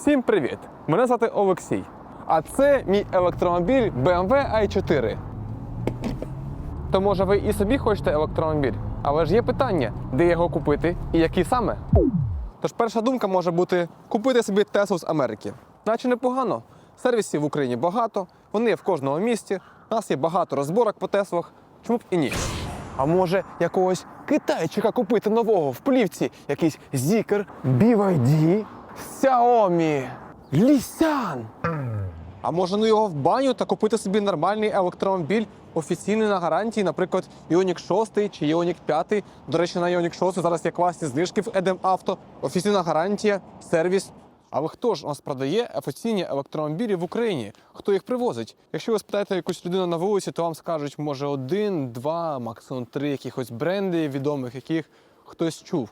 Всім привіт! Мене звати Олексій. А це мій електромобіль BMW i4. То може ви і собі хочете електромобіль? Але ж є питання, де його купити і який саме? Тож перша думка може бути купити собі Теслу з Америки. Наче непогано. Сервісів в Україні багато, вони є в кожному місті. У нас є багато розборок по Теслах. Чому б і ні? А може якогось китайчика купити нового в плівці? Якийсь Zikr, BYD, Xiaomi, Лісян. А може ну його в баню та купити собі нормальний електромобіль, офіційний на гарантії, наприклад, Ioniq 6 чи Ioniq 5. До речі, на Ioniq 6 зараз є класні знижки в Едем Авто, офіційна гарантія, сервіс. Але хто ж у нас продає офіційні електромобілі в Україні? Хто їх привозить? Якщо ви спитаєте якусь людину на вулиці, то вам скажуть, може, один, два, максимум три якихось бренди відомих, яких хтось чув.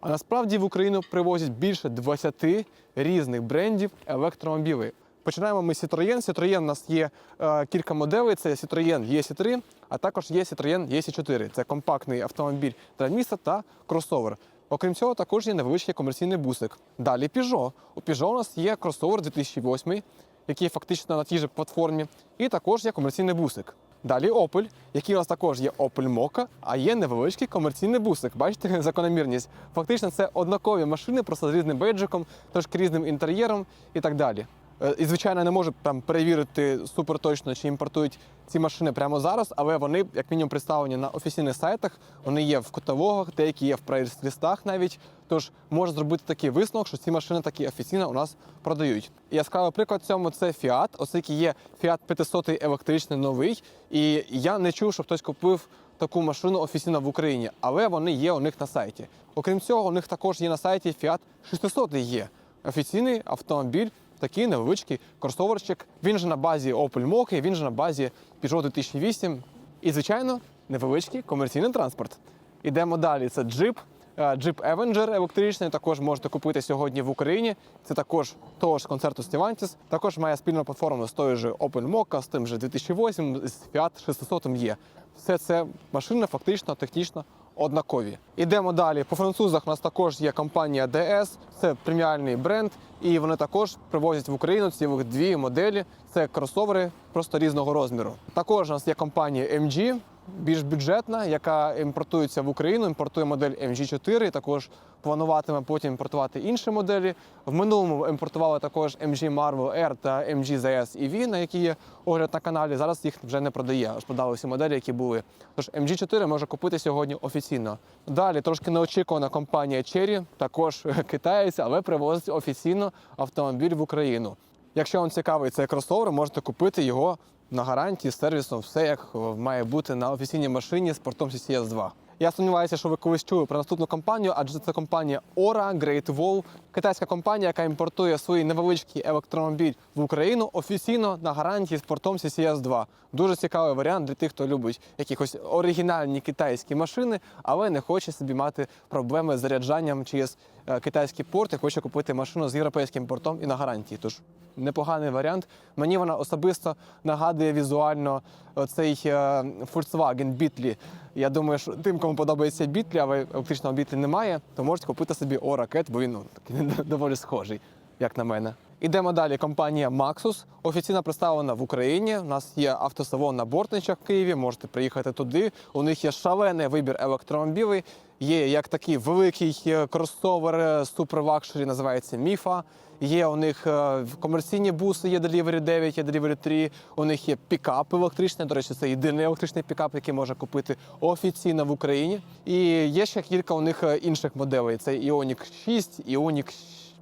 А насправді в Україну привозять більше 20 різних брендів електромобілів. Починаємо ми з Citroën. Citroën у нас є е, кілька моделей. Це Citroën EC3, а також є Citroën EC4. Це компактний автомобіль для міста та кросовер. Окрім цього, також є невеличкий комерційний бусик. Далі Peugeot. У Peugeot у нас є кросовер 2008, який фактично на тій же платформі, і також є комерційний бусик. Далі Opel, який у нас також є Opel Mokka, а є невеличкий комерційний бусик. Бачите закономірність. Фактично це однакові машини, просто з різним бейджиком, трошки різним інтер'єром і так далі. Е, І, звичайно, не можу там перевірити супер точно, чи імпортують ці машини прямо зараз, але вони, як мінімум, представлені на офіційних сайтах. Вони є в каталогах, деякі є в прайс-лістах навіть. Тож можна зробити такий висновок, що ці машини такі офіційно у нас продають. І яскравий приклад цьому це Fiat, оскільки є Fiat 500 електричний новий. І я не чув, що хтось купив таку машину офіційно в Україні, але вони є у них на сайті. Окрім цього, у них також є на сайті Fiat 600 є офіційний автомобіль. Такий невеличкий кросоверчик. Він же на базі Opel Mokka, він же на базі Peugeot 2008. І, звичайно, невеличкий комерційний транспорт. Ідемо далі. Це джип. Е, Jeep Avenger електричний також можете купити сьогодні в Україні. Це також того ж концерту Stellantis. Також має спільну платформу з тою же Opel Mokka, з тим же 2008, з Fiat 600 є. Все це машини фактично технічно однакові. Ідемо далі. По французах у нас також є компанія DS, це преміальний бренд, і вони також привозять в Україну цілих дві моделі. Це кросовери просто різного розміру. Також у нас є компанія MG, більш бюджетна, яка імпортується в Україну, імпортує модель MG4, також плануватиме потім імпортувати інші моделі. В минулому імпортували також MG Marvel R та MG ZS EV, на які є огляд на каналі. Зараз їх вже не продає, аж продали всі моделі, які були. Тож MG4 може купити сьогодні офіційно. Далі трошки неочікувана компанія Cherry, також китаєць, але привозить офіційно автомобіль в Україну. Якщо вам цікавий цей кросовер, можете купити його на гарантії з сервісом, все як має бути на офіційній машині з портом CCS 2. Я сумніваюся, що ви колись чули про наступну компанію, адже це компанія Ora Great Wall, китайська компанія, яка імпортує свій невеличкий електромобіль в Україну офіційно на гарантії з портом CCS 2. Дуже цікавий варіант для тих, хто любить якихось оригінальні китайські машини, але не хоче собі мати проблеми з заряджанням через е, порти, порт і хоче купити машину з європейським портом і на гарантії. Тож непоганий варіант. Мені вона особисто нагадує візуально цей Volkswagen Beetle. Я думаю, що тим, кому подобається Beetle, але електричного Beetle немає, то можете купити собі Оракет, бо він ну, доволі схожий, як на мене. Ідемо далі. Компанія Maxus офіційно представлена в Україні. У нас є автосалон на Бортничах в Києві. Можете приїхати туди. У них є шалений вибір електромобілів. Є як такий великий е, кросовер супервакшері, називається Міфа. Є у них е, комерційні буси, є Delivery 9, є Delivery 3. У них є пікап електричний. До речі, це єдиний електричний пікап, який можна купити офіційно в Україні. І є ще кілька у них е, інших моделей: це Ioniq 6, Ioniq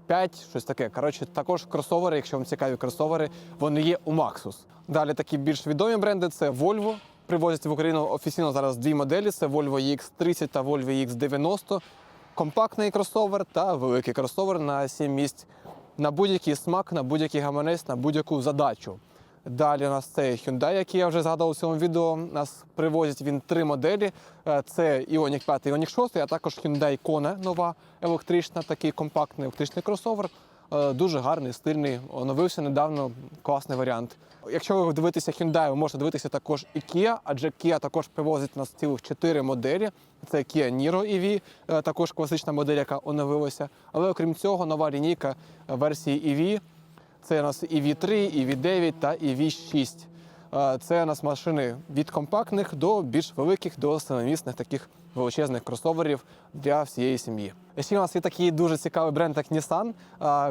5, щось таке. Коротше, також кросовери, якщо вам цікаві кросовери, вони є у Maxus. Далі такі більш відомі бренди це Volvo. Привозять в Україну офіційно зараз дві моделі: це Volvo EX30 та Volvo EX90. Компактний кросовер та великий кросовер на 7 місць на будь-який смак, на будь-який гаманець, на будь-яку задачу. Далі у нас це Hyundai, який я вже згадав у цьому відео. Нас привозять він три моделі: Е, це Ioniq 5 Ioniq 6, а також Hyundai Kona нова електрична, такий компактний електричний кросовер. Е, Дуже гарний, стильний, оновився недавно, класний варіант. Якщо ви дивитеся Hyundai, ви можете дивитися також і Kia, адже Kia також привозить нас цілих 4 моделі. Це Kia Niro EV, е, також класична модель, яка оновилася. Але окрім цього, нова лінійка версії EV. Це у нас EV3, EV9 та EV6. Е, Це у нас машини від компактних до більш великих, до семимісних таких величезних кросоверів для всієї сім'ї. Ще у нас є такий дуже цікавий бренд, як Nissan.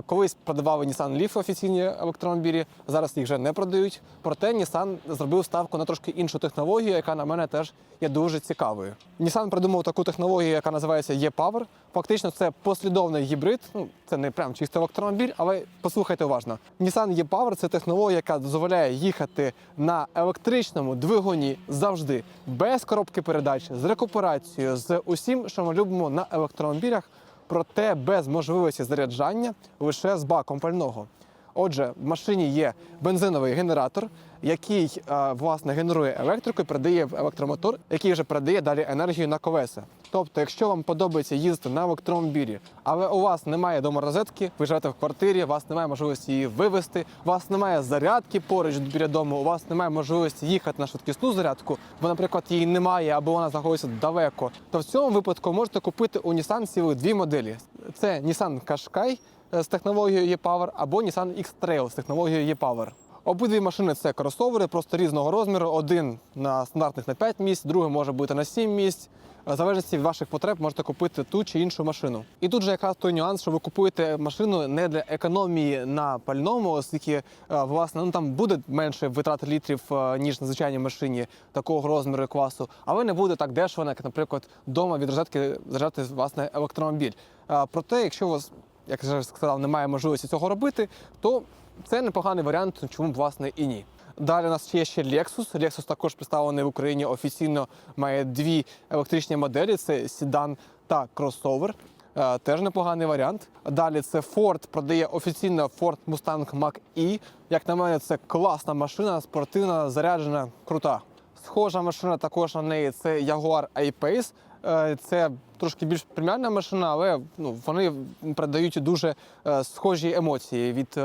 Колись продавали Nissan Leaf офіційні електромобілі, зараз їх вже не продають. Проте Nissan зробив ставку на трошки іншу технологію, яка на мене теж є дуже цікавою. Nissan придумав таку технологію, яка називається e-Power. Фактично, це послідовний гібрид. Ну, це не прям чисто електромобіль, але послухайте уважно. Nissan e-Power – це технологія, яка дозволяє їхати на електричному двигуні завжди без коробки передач, з рекуперацією, з усім, що ми любимо на електромобілях, проте без можливості заряджання лише з баком пального. Отже, в машині є бензиновий генератор, який е, власне генерує електрику і передає в електромотор, який вже передає далі енергію на колеса. Тобто, якщо вам подобається їздити на електромобілі, але у вас немає дома розетки, ви живете в квартирі, у вас немає можливості її вивезти, у вас немає зарядки поруч біля дому, у вас немає можливості їхати на швидкісну зарядку, бо, наприклад, її немає або вона знаходиться далеко, то в цьому випадку можете купити у Nissan цілих дві моделі: це Nissan Qashqai е, з технологією e-Power або Nissan X-Trail з технологією e-Power. Обидві машини це кросовери, просто різного розміру. Один на стандартних на 5 місць, другий може бути на 7 місць. В залежності від ваших потреб можете купити ту чи іншу машину. І тут же якраз той нюанс, що ви купуєте машину не для економії на пальному, оскільки е, власне ну там буде менше витрат літрів е, ніж на звичайній машині такого розміру і класу, але не буде так дешево, як, наприклад, вдома від розетки заряджати власне електромобіль. Е, Проте, якщо у вас як я вже сказав, немає можливості цього робити, то це непоганий варіант, чому б власне і ні. Далі у нас є ще Lexus. Lexus також представлений в Україні офіційно має дві електричні моделі: це седан та кросовер. Е, Теж непоганий варіант. Далі це Ford продає офіційно Ford Mustang Mach-E. Як на мене, це класна машина, спортивна, заряджена, крута. Схожа машина також на неї це Jaguar I-Pace. Е, Це трошки більш преміальна машина, але ну, вони передають дуже е, схожі емоції від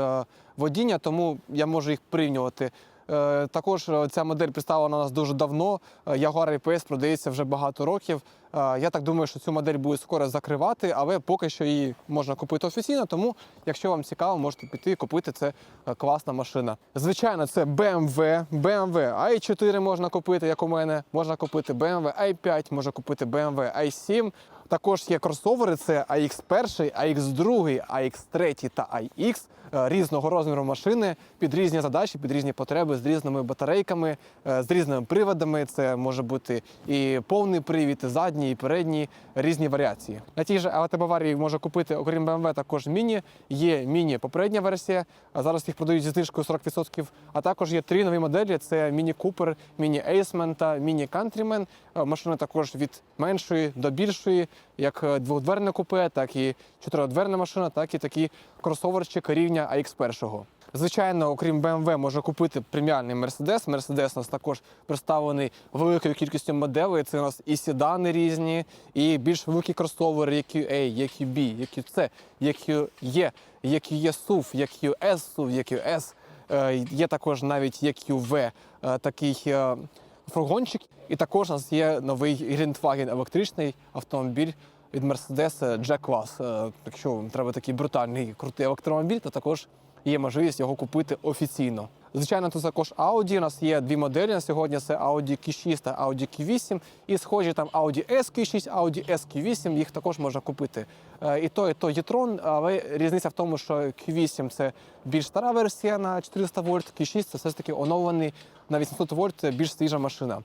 водіння, тому я можу їх порівнювати. Е, Також е, ця модель представлена у нас дуже давно. Е, Jaguar I-Pace продається вже багато років. Я так думаю, що цю модель буде скоро закривати, але поки що її можна купити офіційно. Тому, якщо вам цікаво, можете піти і купити. Це класна машина. Звичайно, це BMW, BMW i4 можна купити, як у мене. Можна купити BMW i5, можна купити BMW i7. Також є кросовери: це AX1, AX2, AX3 та AX е, різного розміру машини під різні задачі, під різні потреби, з різними батарейками, е, з різними приводами. Це може бути і повний привід, і задній, і передній, різні варіації. На тій же АВТ Баварії можна купити, окрім BMW, також міні. Є міні попередня версія. Зараз їх продають зі знижкою 40%. А також є три нові моделі: це міні Купер, міні Aceman та міні Countryman. Е, Машини також від меншої до більшої, як е, двохдверне купе, так і чотиридверна машина, так і такі кросоверчик рівня AX1. Звичайно, окрім BMW, можна купити преміальний Mercedes. Mercedes у нас також представлений великою кількістю моделей. Це у нас і седани різні, і більш великі кросовери, EQA, EQB, EQC, EQE, EQE SUV, EQS SUV, EQS. Е, Є також навіть EQV, е, такий фургончик. І також у нас є новий Гріндваген електричний автомобіль від Mercedes G-клас. Е, Якщо вам треба такий брутальний крутий електромобіль, то також є можливість його купити офіційно. Звичайно, тут також Audi. У нас є дві моделі на сьогодні: це Audi Q6 та Audi Q8. І схожі там Audi SQ6, Audi SQ8, їх також можна купити. Е, І то, і то e-tron, але різниця в тому, що Q8 це більш стара версія на 400 вольт, Q6 це все ж таки оновлений на 800 вольт, більш свіжа машина.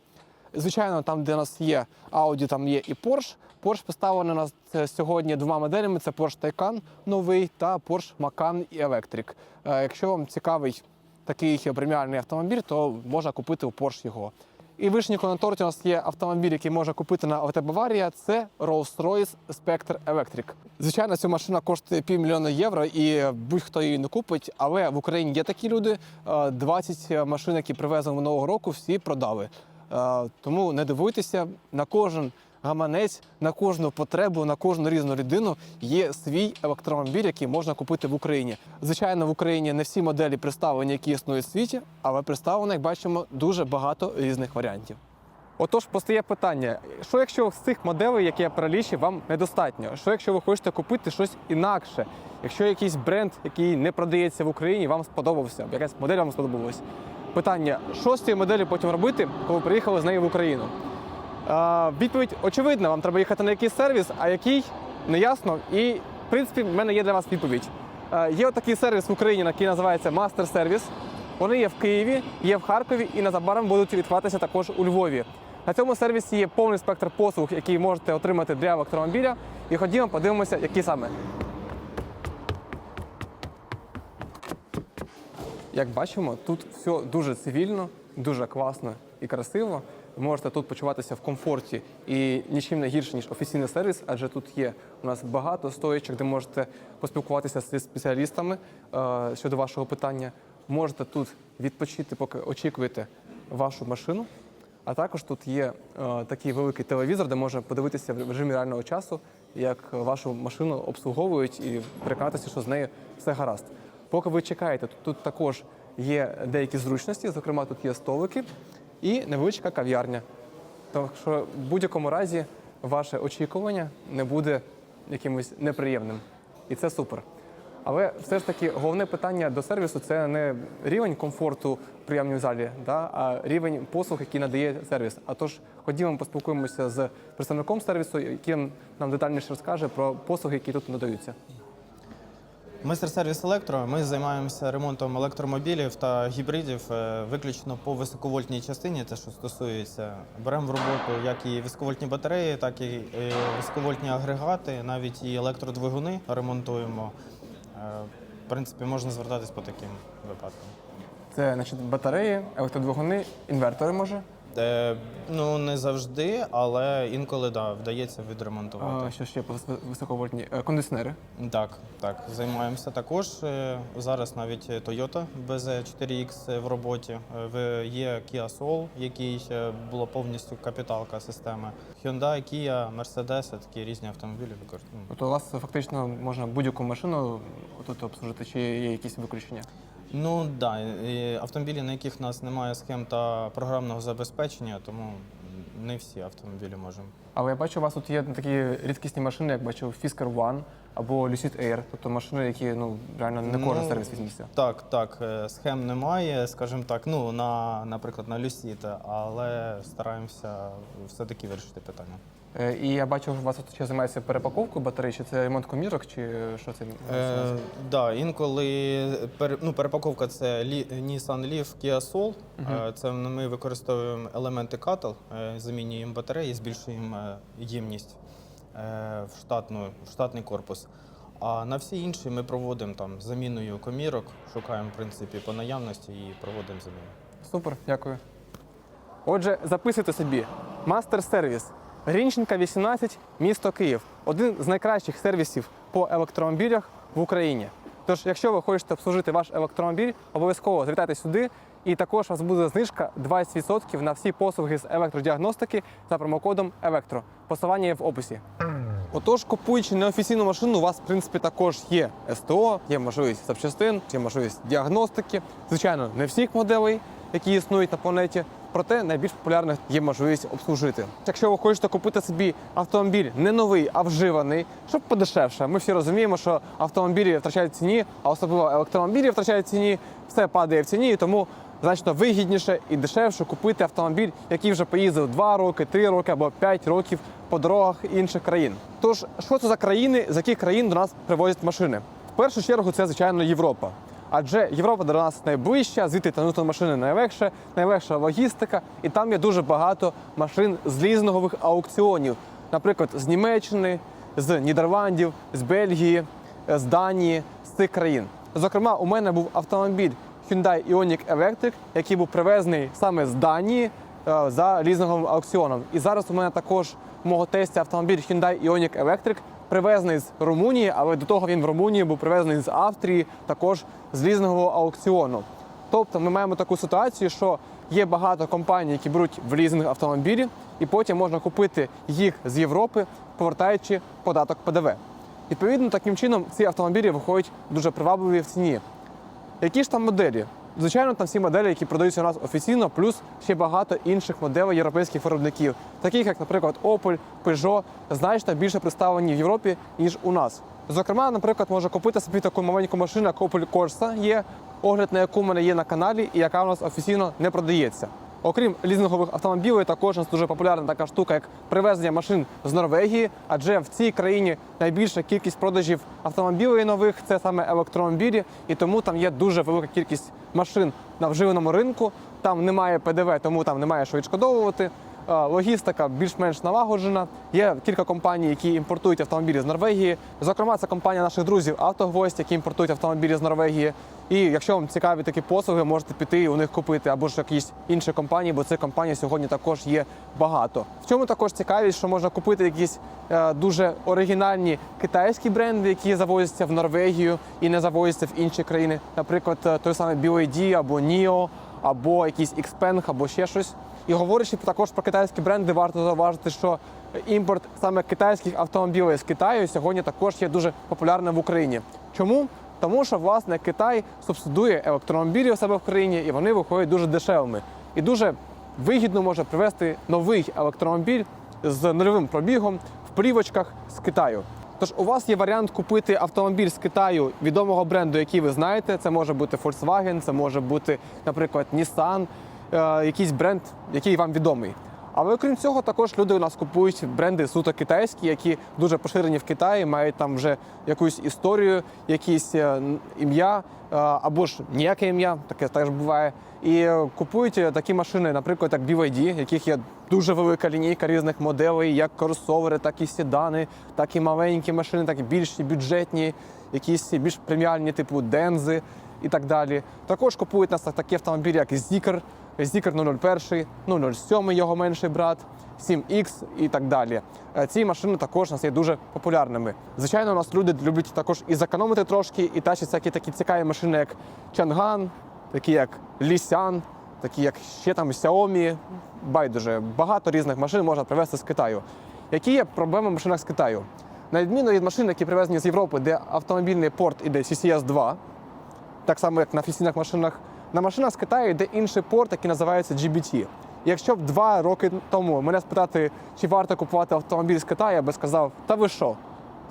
Звичайно, там, де у нас є Audi, там є і Porsche. Porsche поставлено нас сьогодні двома моделями: це Porsche Taycan новий та Porsche Macan і Electric. Е, Якщо вам цікавий такий преміальний автомобіль, то можна купити у Porsche його. І вишенькою на торті у нас є автомобіль, який можна купити на ОТ Баварія. Це Rolls-Royce Spectre Electric. Звичайно, ця машина коштує півмільйона євро, і будь-хто її не купить. Але в Україні є такі люди. Е, 20 машин, які привезли минулого року, всі продали. Е, Тому не дивуйтеся, на кожен гаманець на кожну потребу, на кожну різну людину є свій електромобіль, який можна купити в Україні. Звичайно, в Україні не всі моделі представлені, які існують в світі, але представлено, як бачимо, дуже багато різних варіантів. Отож, постає питання: що якщо з цих моделей, які я перелічив, вам недостатньо? Що якщо ви хочете купити щось інакше? Якщо якийсь бренд, який не продається в Україні, вам сподобався, якась модель вам сподобалась? Питання: що з цією моделлю потім робити, коли приїхали з нею в Україну? Відповідь очевидна, вам треба їхати на якийсь сервіс, а який неясно. І в принципі, в мене є для вас відповідь. Є отакий сервіс в Україні, який називається Master Service. Вони є в Києві, є в Харкові і незабаром будуть відкриватися також у Львові. На цьому сервісі є повний спектр послуг, які можете отримати для електромобіля. І ходімо, подивимося, які саме. Як бачимо, тут все дуже цивільно, дуже класно і красиво. Можете тут почуватися в комфорті і нічим не гірше, ніж офіційний сервіс, адже тут є у нас багато стоїчок, де можете поспілкуватися зі спеціалістами е, щодо вашого питання. Можете тут відпочити, поки очікуєте вашу машину. А також тут є е, такий великий телевізор, де можна подивитися в режимі реального часу, як вашу машину обслуговують і переконатися, що з нею все гаразд. Поки ви чекаєте, тут, тут також є деякі зручності, зокрема, тут є столики і невеличка кав'ярня. Так що в будь-якому разі ваше очікування не буде якимось неприємним. І це супер. Але все ж таки головне питання до сервісу це не рівень комфорту в залі, да, а рівень послуг, який надає сервіс. А тож ходімо поспілкуємося з представником сервісу, який нам детальніше розкаже про послуги, які тут надаються. Майстер сервіс електро. Ми займаємося ремонтом електромобілів та гібридів е, виключно по високовольтній частині. Те, що стосується, беремо в роботу як і високовольтні батареї, так і е, високовольтні агрегати, навіть і електродвигуни ремонтуємо. Е, В принципі, можна звертатись по таким випадкам. Це значить, батареї, електродвигуни, інвертори може. Е, Ну не завжди, але інколи да, вдається відремонтувати. А, що ще по вис- високовольтні Е, кондиціонери. Так, так, займаємося також. Е, Зараз навіть Toyota BZ4X в роботі. Е, в- Є Kia Soul, який е, була повністю капіталка системи. Hyundai, Kia, Mercedes, такі різні автомобілі використовуємо. Тобто у вас фактично можна будь-яку машину тут обслужити, чи є якісь виключення? Ну да, і автомобілі, на яких в нас немає схем та програмного забезпечення, тому не всі автомобілі можемо. Але я бачу, у вас тут є такі рідкісні машини, як бачив Fisker One або Lucid Air, тобто машини, які ну реально не кожен Ну, сервіс візьметься. Так, так, е, схем немає, скажімо так, ну на, наприклад, на Lucid, але стараємося все-таки вирішити питання. Е, І я бачу, у вас тут ще займається перепаковкою батарей, чи це ремонт комірок, чи що це? Е, да, інколи ну, перепаковка це Лі- Nissan Leaf Kia Soul. Е, Це ми використовуємо елементи Cattle, е, замінюємо батареї, збільшуємо е, ємність е, в, штатну, в штатний корпус. А на всі інші ми проводимо там заміною комірок, шукаємо в принципі по наявності і проводимо заміну. Супер, дякую. Отже, записуйте собі. Мастер сервіс. Грінченка 18, місто Київ. Один з найкращих сервісів по електромобілях в Україні. Тож, якщо ви хочете обслужити ваш електромобіль, обов'язково завітайте сюди. І також у вас буде знижка 20% на всі послуги з електродіагностики за промокодом Електро. Посилання є в описі. Отож, купуючи неофіційну машину, у вас, в принципі, також є СТО, є можливість запчастин, є можливість діагностики. Звичайно, не всіх моделей, які існують на планеті, проте найбільш популярних є можливість обслужити. Якщо ви хочете купити собі автомобіль не новий, а вживаний, щоб подешевше. Ми всі розуміємо, що автомобілі втрачають ціні, а особливо електромобілі втрачають ціні, все падає в ціні, і тому значно вигідніше і дешевше купити автомобіль, який вже поїздив 2 роки, 3 роки або 5 років по дорогах інших країн. Тож, що це за країни, з яких країн до нас привозять машини? В першу чергу це, звичайно, Європа. Адже Європа до нас найближча, звідти тягнути машини найлегше, найлегша логістика, і там є дуже багато машин з лізингових аукціонів, наприклад, з Німеччини, з Нідерландів, з Бельгії, з Данії, з цих країн. Зокрема, у мене був автомобіль Hyundai Ioniq Electric, який був привезений саме з Данії е, за лізинговим аукціоном. І зараз у мене також мого тестя автомобіль Hyundai Ioniq Electric, привезений з Румунії, але до того він в Румунії був привезений з Австрії, також з лізингового аукціону. Тобто ми маємо таку ситуацію, що є багато компаній, які беруть в лізинг автомобілі, і потім можна купити їх з Європи, повертаючи податок ПДВ. Відповідно, таким чином ці автомобілі виходять дуже привабливі в ціні. Які ж там моделі? Звичайно, там всі моделі, які продаються у нас офіційно, плюс ще багато інших моделей європейських виробників, таких як, наприклад, Opel, Peugeot, значно більше представлені в Європі, ніж у нас. Зокрема, наприклад, може купити собі таку маленьку машину, як Opel Corsa є, огляд на яку в мене є на каналі і яка у нас офіційно не продається. Окрім лізингових автомобілів, також нас дуже популярна така штука, як привезення машин з Норвегії, адже в цій країні найбільша кількість продажів автомобілів нових це саме електромобілі, і тому там є дуже велика кількість машин на вживаному ринку. Там немає ПДВ, тому там немає що відшкодовувати. Логістика більш-менш налагоджена. Є кілька компаній, які імпортують автомобілі з Норвегії. Зокрема, це компанія наших друзів Автогвоздь, які імпортують автомобілі з Норвегії. І якщо вам цікаві такі послуги, можете піти у них купити або ж якісь інші компанії, бо цих компаній сьогодні також є багато. В чому також цікавість, що можна купити якісь е, дуже оригінальні китайські бренди, які завозяться в Норвегію і не завозяться в інші країни. Наприклад, е, той самий BYD або NIO, або якийсь Xpeng, або ще щось. І говорячи також про китайські бренди, варто зауважити, що імпорт саме китайських автомобілів з Китаю сьогодні також є дуже популярним в Україні. Чому? Тому що власне Китай субсидує електромобілі у себе в країні, і вони виходять дуже дешевими. І дуже вигідно може привезти новий електромобіль з нульовим пробігом в плівочках з Китаю. Тож у вас є варіант купити автомобіль з Китаю відомого бренду, який ви знаєте. Це може бути Volkswagen, це може бути, наприклад, Nissan, якийсь бренд, який вам відомий. Але окрім цього, також люди у нас купують бренди суто китайські, які дуже поширені в Китаї, мають там вже якусь історію, якісь е, ім'я е, або ж ніяке ім'я, таке теж буває. І е, купують е, такі машини, наприклад, як BYD, яких є дуже велика лінійка різних моделей, як кросовери, так і седани, так і маленькі машини, так і більші бюджетні, якісь більш преміальні, типу Дензи і так далі. Також купують нас такі автомобілі, як Zikr, Zikr 001, 007 його менший брат, 7X і так далі. Е, Ці машини також у нас є дуже популярними. Звичайно, у нас люди люблять також і зекономити трошки, і тащать всякі такі цікаві машини, як Чанган, такі як Лісян, такі як ще там Xiaomi. Байдуже, багато різних машин можна привезти з Китаю. Які є проблеми в машинах з Китаю? На відміну від машин, які привезені з Європи, де автомобільний порт іде CCS 2, так само як на офіційних машинах. На машина з Китаю йде інший порт, який називається GBT. Якщо б два роки тому мене спитати, чи варто купувати автомобіль з Китаю, я би сказав, та ви що?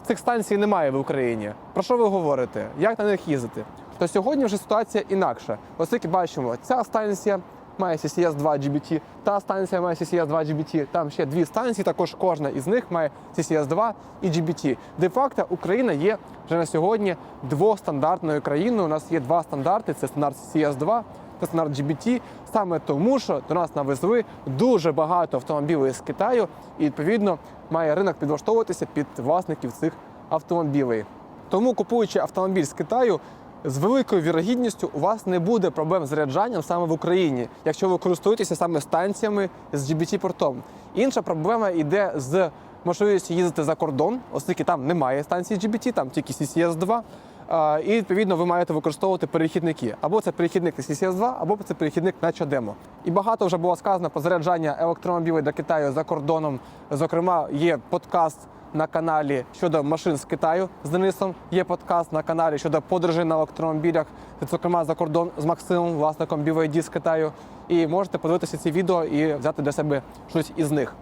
Цих станцій немає в Україні. Про що ви говорите? Як на них їздити? То сьогодні вже ситуація інакша. Оскільки бачимо, ця станція має CCS 2 GBT, та станція має CCS 2 GBT, там ще дві станції, також кожна із них має CCS 2 і GBT. Де-факто Україна є вже на сьогодні двостандартною країною. У нас є два стандарти: це стандарт CCS 2 та стандарт GBT, саме тому, що до нас навезли дуже багато автомобілів з Китаю, і відповідно має ринок підлаштовуватися під власників цих автомобілей. Тому купуючи автомобіль з Китаю. З великою вірогідністю у вас не буде проблем з заряджанням саме в Україні, якщо ви користуєтеся саме станціями з GBT-портом. Інша проблема йде з можливістю їздити за кордон, оскільки там немає станції GBT, там тільки CCS 2. А, І відповідно ви маєте використовувати перехідники. Або це перехідник на CCS 2, або це перехідник на Чадемо. І багато вже було сказано про заряджання електромобілів для Китаю за кордоном. Зокрема, є подкаст на каналі щодо машин з Китаю з Денисом. Є подкаст на каналі щодо подорожей на електромобілях, зокрема за кордон з Максимом, власником BYD з Китаю. І можете подивитися ці відео і взяти для себе щось із них.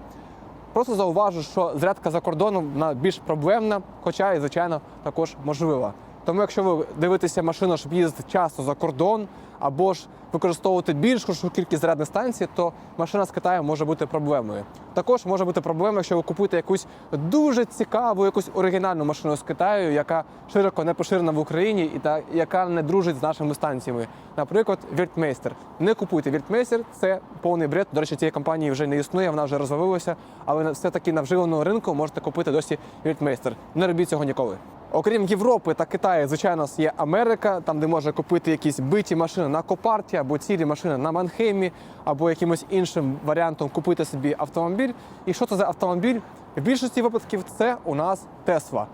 Просто зауважу, що зарядка за кордоном вона більш проблемна, хоча і, звичайно, також можлива. Тому, якщо ви дивитеся машину, щоб їздити часто за кордон, або ж використовувати більшу кількість зарядних станцій, то машина з Китаю може бути проблемою. Також може бути проблемою, якщо ви купуєте якусь дуже цікаву, якусь оригінальну машину з Китаю, яка широко не поширена в Україні і та яка не дружить з нашими станціями. Наприклад, Віртмейстер. Не купуйте Віртмейстер, це повний бред. До речі, цієї компанії вже не існує, вона вже розвалилася, але на- все-таки на вживаному ринку можете купити досі Віртмейстер. Не робіть цього ніколи. Окрім Європи та Китаю, звичайно, є Америка, там де можна купити якісь биті машини на Копарті або цілі машини на Манхеймі, або якимось іншим варіантом купити собі автомобіль. І що це за автомобіль? В більшості випадків це у нас Тесла.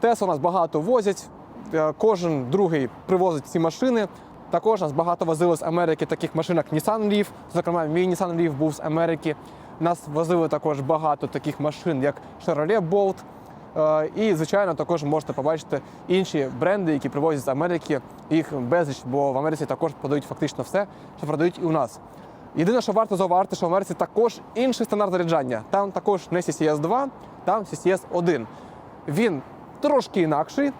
Тесла у нас багато возять, е, кожен другий привозить ці машини. Також нас багато возили з Америки таких машин, як Nissan Leaf, зокрема, мій Nissan Leaf був з Америки. Нас возили також багато таких машин, як Chevrolet Bolt. Е, І, звичайно, також можете побачити інші бренди, які привозять з Америки. Їх безліч, бо в Америці також продають фактично все, що продають і у нас. Єдине, що варто зауважити, що в Америці також інший стандарт заряджання. Там також не CCS 2, там CCS 1. Він трошки інакший.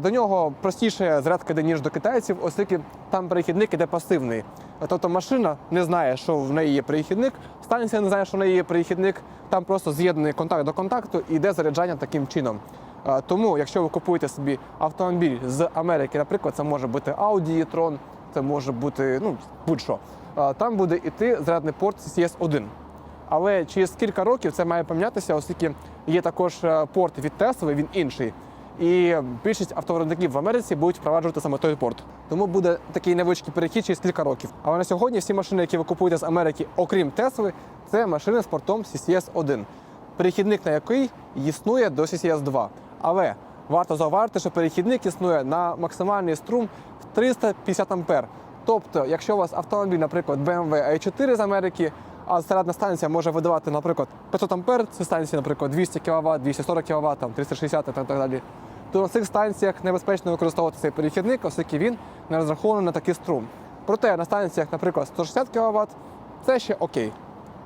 До нього простіше зарядка йде, ніж до китайців, оскільки там перехідник іде пасивний. Тобто машина не знає, що в неї є перехідник, станція не знає, що в неї є перехідник. Там просто з'єднаний контакт до контакту і йде заряджання таким чином. Тому, якщо ви купуєте собі автомобіль з Америки, наприклад, це може бути Audi e-tron, це може бути ну, будь-що. Там буде йти зарядний порт CCS 1. Але через кілька років це має помінятися, оскільки є також е, порт від Tesla, він інший. І більшість автовиробників в Америці будуть впроваджувати саме той порт. Тому буде такий невеличкий перехід через кілька років. Але на сьогодні всі машини, які ви купуєте з Америки, окрім Тесли, це машини з портом CCS 1 перехідник на який існує до CCS 2. Але варто зауважити, що перехідник існує на максимальний струм в 350 ампер. Тобто, якщо у вас автомобіль, наприклад, BMW i4 з Америки, а зарядна станція може видавати, наприклад, 500 ампер, це станції, наприклад, 200 кВт, 240 кВт, там, 360 і так далі, то на цих станціях небезпечно використовувати цей перехідник, оскільки він не розрахований на такий струм. Проте на станціях, наприклад, 160 кВт, це ще окей.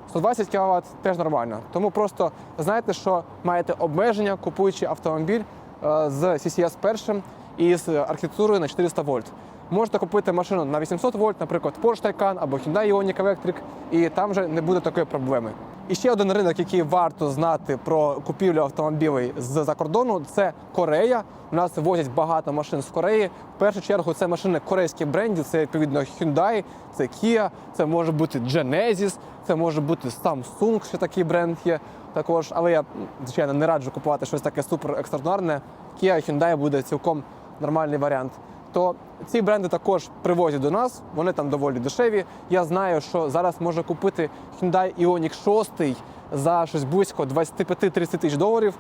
120 кВт теж нормально. Тому просто знайте, що маєте обмеження, купуючи автомобіль е, з CCS першим і з архітектурою на 400 вольт. Можете купити машину на 800 вольт, наприклад, Porsche Taycan або Hyundai Ioniq Electric, і там вже не буде такої проблеми. І ще один ринок, який варто знати про купівлю автомобілів з-за кордону, це Корея. У нас возять багато машин з Кореї. В першу чергу це машини корейських брендів, це відповідно Hyundai, це Kia, це може бути Genesis, це може бути Samsung, ще такий бренд є також. Але я, звичайно, не раджу купувати щось таке супер екстраординарне. Kia, Hyundai буде цілком нормальний варіант. То ці бренди також привозять до нас, вони там доволі дешеві. Я знаю, що зараз можна купити Hyundai Ioniq 6 за щось близько 25-30 тисяч доларів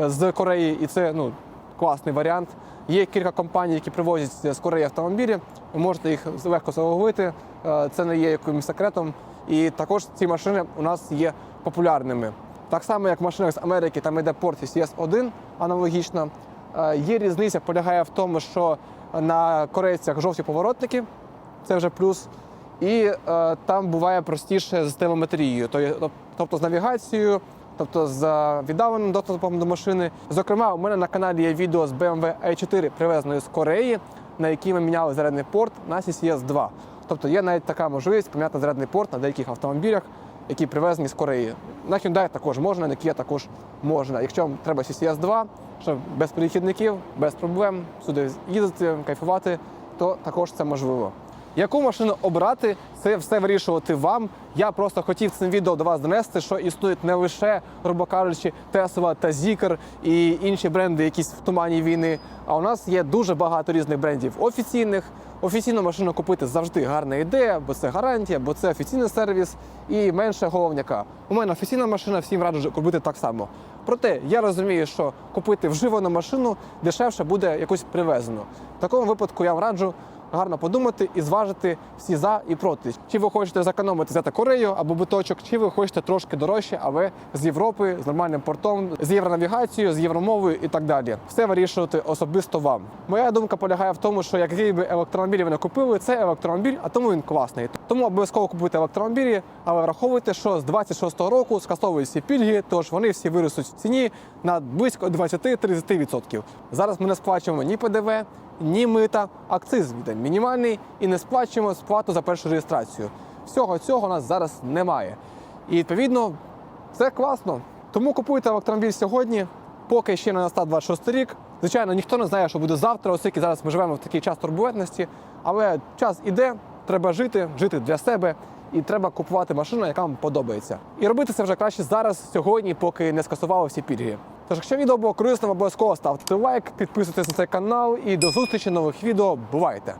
е, з Кореї, і це ну, класний варіант. Є кілька компаній, які привозять з Кореї автомобілі. Ви можете їх легко заловити. Е, Це не є якимось секретом. І також ці машини у нас є популярними. Так само, як в машинах з Америки, там йде порт CCS 1 аналогічно. Е, Є різниця, полягає в тому, що на корейцях жовті поворотники, це вже плюс. І е, там буває простіше з телеметрією, тобто з навігацією, тобто з віддаленим доступом до машини. Зокрема, у мене на каналі є відео з BMW i4, привезеної з Кореї, на якій ми міняли зарядний порт на CCS 2. Тобто є навіть така можливість поміняти зарядний порт на деяких автомобілях, які привезені з Кореї. На Hyundai також можна, на Kia також можна. Якщо вам треба CCS 2, щоб без перехідників, без проблем сюди їздити, кайфувати, то також це можливо. Яку машину обрати, це все вирішувати вам. Я просто хотів цим відео до вас донести, що існують не лише, грубо кажучи, Tesla та Zikr і інші бренди, якісь в тумані війни. А у нас є дуже багато різних брендів офіційних. Офіційну машину купити завжди гарна ідея, бо це гарантія, бо це офіційний сервіс і менше головняка. У мене офіційна машина, всім раджу купити так само. Проте я розумію, що купити вживану машину дешевше буде якусь привезену. В такому випадку я вам раджу гарно подумати і зважити всі за і проти. Чи ви хочете зекономити взяти Корею або биточок, чи ви хочете трошки дорожче, але з Європи, з нормальним портом, з євронавігацією, з євромовою і так далі. Все вирішувати особисто вам. Моя думка полягає в тому, що який би електромобіль ви не купили, це електромобіль, а тому він класний. Тому обов'язково купуйте електромобілі, але враховуйте, що з 26-го року скасовують всі пільги, тож вони всі виростуть в ціні на близько 20-30%. Зараз ми не сплачуємо ні ПДВ, ні мита, акциз буде мінімальний і не сплачуємо сплату за першу реєстрацію. Всього цього у нас зараз немає. І відповідно це класно. Тому купуйте електромобіль сьогодні, поки ще не настав 26 рік. Звичайно, ніхто не знає, що буде завтра, оскільки зараз ми живемо в такий час турбулентності. Але час іде, треба жити, жити для себе. І треба купувати машину, яка вам подобається. І робити це вже краще зараз, сьогодні, поки не скасували всі пільги. Тож, якщо відео було корисним, обов'язково ставте лайк, підписуйтесь на цей канал і до зустрічі нових відео. Бувайте!